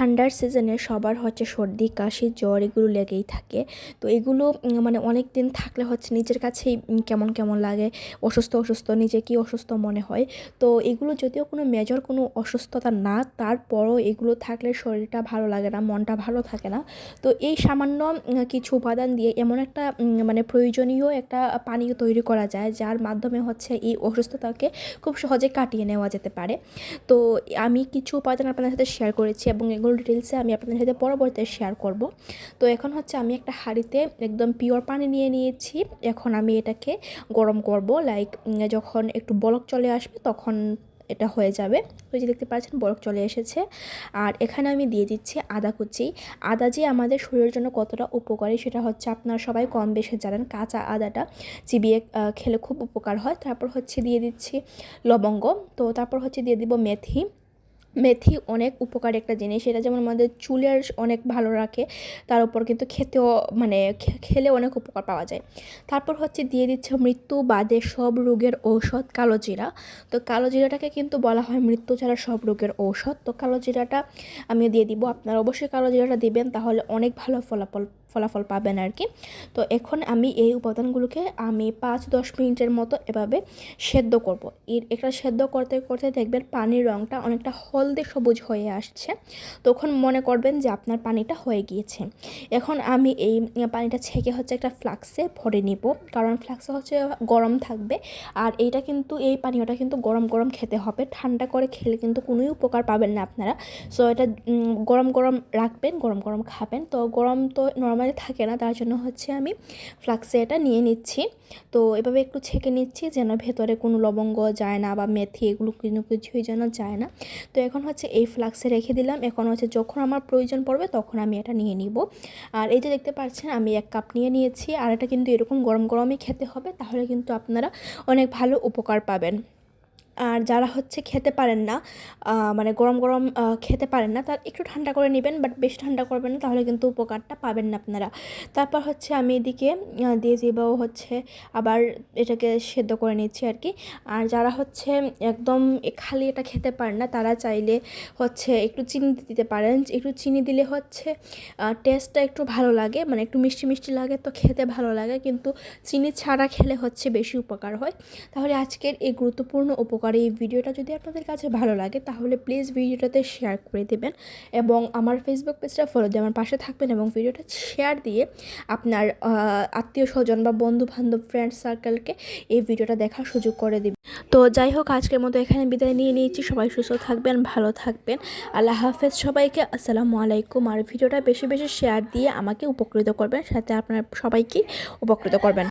ঠান্ডার সিজনে সবার হচ্ছে সর্দি, কাশি, জ্বর এগুলো লেগেই থাকে। তো এগুলো মানে অনেক দিন থাকলে হচ্ছে নিজের কাছেই কেমন কেমন লাগে, অসুস্থ অসুস্থ, নিজে কি অসুস্থ মনে হয়। তো এগুলো যদিও কোনো মেজর কোনো অসুস্থতা না, তারপরও এগুলো থাকলে শরীরটা ভালো লাগে না, মনটা ভালো থাকে না। তো এই সামান্য কিছু উপাদান দিয়ে এমন একটা মানে প্রয়োজনীয় একটা পানীয় তৈরি করা যায়, যার মাধ্যমে হচ্ছে এই অসুস্থতাকে খুব সহজে কাটিয়ে নেওয়া যেতে পারে। তো আমি কিছু উপাদান আপনাদের সাথে শেয়ার করেছি এবং এগুলো ডিটেলসে আমি আপনাদের সাথে পরবর্তীতে শেয়ার করব। তো এখন হচ্ছে আমি একটা হাঁড়িতে একদম পিওর পানি নিয়ে নিয়েছি। এখন আমি এটাকে গরম করব লাইক যখন একটু বলক চলে আসবে তখন এটা হয়ে যাবে। ওই যে দেখতে পাচ্ছেন বরফ চলে এসেছে। আর এখানে আমি দিয়ে দিচ্ছি আদা কুচি। আদা যে আমাদের শরীরের জন্য কতটা উপকারী সেটা হচ্ছে আপনারা সবাই কম বেশি জানেন, কাঁচা আদাটা চিবিয়ে খেলে খুব উপকার হয়। তারপর হচ্ছে দিয়ে দিচ্ছি লবঙ্গ। তো তারপর হচ্ছে দিয়ে দিব মেথি। মেথি অনেক উপকারী একটা জিনিস। এটা যেমন আমাদের চুলের অনেক ভালো রাখে, তার উপর কিন্তু খেতেও মানে খেলে অনেক উপকার পাওয়া যায়। তারপর হচ্ছে দিয়ে দিচ্ছে মৃত্যু বাদে সব রোগের ঔষধ কালো জিরা। তো কালো জিরাটাকে কিন্তু বলা হয় মৃত্যু ছাড়া সব রোগের ঔষধ। তো কালো জিরাটা আমি দিয়ে দিব, আপনারা অবশ্যই কালো জিরাটা দিবেন, তাহলে অনেক ভালো ফলাফল ফলাফল পাবেন আর কি। তো এখন আমি এই উপাদানগুলোকে আমি পাঁচ দশ মিনিটের মতো এভাবে সেদ্ধ করব। এর এটা সেদ্ধ করতে করতে দেখবেন পানির রঙটা অনেকটা হলদে সবুজ হয়ে আসছে। তখন মনে করবেন যে আপনার পানিটা হয়ে গিয়েছে। এখন আমি এই পানিটা ছেঁকে হচ্ছে একটা ফ্লাক্সে ভরে নিব। কারণ ফ্লাক্সে হচ্ছে গরম থাকবে। আর এইটা কিন্তু, এই পানীয়টা কিন্তু গরম গরম খেতে হবে। ঠান্ডা করে খেলে কিন্তু কোনোই উপকার পাবেন না আপনারা। সো এটা গরম গরম রাখবেন, গরম গরম খাবেন। তো গরম তো নর্মালি থাকে না, তার জন্য হচ্ছে আমি ফ্লাক্সে এটা নিয়ে নিচ্ছি। তো এভাবে একটু ছেঁকে নিচ্ছি যেন ভেতরে কোনো লবঙ্গ যায় না বা মেথি এগুলো কোনো কিছুই যেন যায় না। তো এখন হচ্ছে এই ফ্লাক্সে রেখে দিলাম। এখন হচ্ছে যখন আমার প্রয়োজন পড়বে তখন আমি এটা নিয়ে নিব। আর এই যে দেখতে পাচ্ছেন, আমি এক কাপ নিয়ে নিয়েছি। আর এটা কিন্তু এরকম গরম গরমই খেতে হবে, তাহলে কিন্তু আপনারা অনেক ভালো উপকার পাবেন। আর যারা হচ্ছে খেতে পারেন না মানে গরম গরম খেতে পারেন না তার একটু ঠান্ডা করে নেবেন বাট বেশি ঠান্ডা করবেন না, তাহলে কিন্তু উপকারটা পাবেন না আপনারা। তারপর হচ্ছে আমি এদিকে দিয়ে দিব হচ্ছে আবার এটাকে সেদ্ধ করে নিচ্ছি আর কি। আর যারা হচ্ছে একদম খালি এটা খেতে পারেন না, তারা চাইলে হচ্ছে একটু চিনি দিতে পারেন। একটু চিনি দিলে হচ্ছে টেস্টটা একটু ভালো লাগে মানে একটু মিষ্টি মিষ্টি লাগে তো খেতে ভালো লাগে, কিন্তু চিনি ছাড়া খেলে হচ্ছে বেশি উপকার হয়। তাহলে আজকের এই গুরুত্বপূর্ণ উপকারী এই ভিডিওটা যদি আপনাদের কাছে ভালো লাগে, তাহলে প্লিজ ভিডিওটাতে শেয়ার করে দেবেন এবং আমার ফেসবুক পেজটা ফলো দিয়ে আমার পাশে থাকবেন এবং ভিডিওটা শেয়ার দিয়ে আপনার আত্মীয় স্বজন বা বন্ধু বান্ধব ফ্রেন্ড সার্কেলকে এই ভিডিওটা দেখার সুযোগ করে দিবেন। তো যাই হোক, আজকের মতো এখানে বিদায় নিয়ে নিয়েছি। সবাই সুস্থ থাকবেন, ভালো থাকবেন। আল্লাহ হাফেজ সবাইকে। আসসালামু আলাইকুম। আর ভিডিওটা বেশি বেশি শেয়ার দিয়ে আমাকে উপকৃত করবেন, সাথে আপনার সবাইকে উপকৃত করবেন।